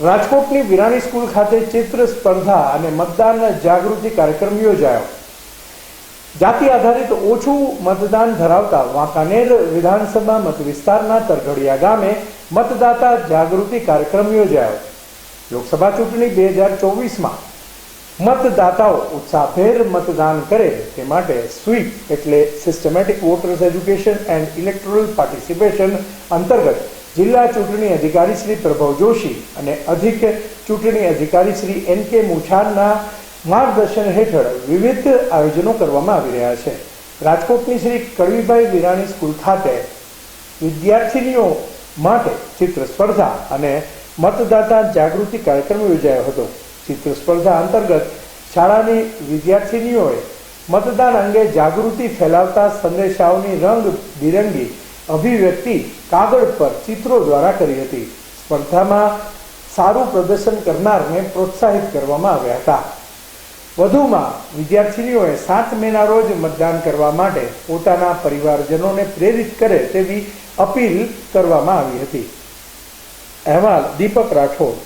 રાજકોટની વિરાણી સ્કૂલ ખાતે ચિત્ર સ્પર્ધા અને મતદાન જાગૃતિ કાર્યક્રમ યોજાયો. જાતિ આધારિત ઓછું મતદાન ધરાવતા વાંકાનેર વિધાનસભા મત વિસ્તારના તરઘડિયા ગામે મતદાતા જાગૃતિ કાર્યક્રમ યોજાયો. લોકસભા ચૂંટણી બે હજાર ચોવીસમાં મતદાતાઓ ઉત્સાહભેર મતદાન કરે તે માટે સ્વીપ એટલે systematic voters education and electoral participation અંતર્ગત જિલ્લા ચૂંટણી અધિકારી શ્રી પ્રભવ જોશી અને અધિક ચૂંટણી અધિકારી શ્રી એન કે મુછાનના માર્ગદર્શન હેઠળ વિવિધ આયોજનો કરવામાં આવી રહ્યા છે. રાજકોટની શ્રી કડવીભાઈ વિરાણી સ્કૂલ ખાતે વિદ્યાર્થીનીઓ માટે ચિત્ર સ્પર્ધા અને મતદાતા જાગૃતિ કાર્યક્રમ યોજાયો હતો. ચિત્ર સ્પર્ધા અંતર્ગત શાળાની વિદ્યાર્થીનીઓએ મતદાન અંગે જાગૃતિ ફેલાવતા સંદેશાઓની રંગ બિરંગી અભિવ્યક્તિ કાગળ પર ચિત્રો દ્વારા કરી હતી. સ્પર્ધામાં સારું પ્રદર્શન કરનારને પ્રોત્સાહિત કરવામાં આવ્યા હતા. વધુમાં વિદ્યાર્થીનીઓએ સાત મેના રોજ મતદાન કરવા માટે પોતાના પરિવારજનોને પ્રેરિત કરે તેવી અપીલ કરવામાં આવી હતી. અહેવાલ દીપક રાઠોડ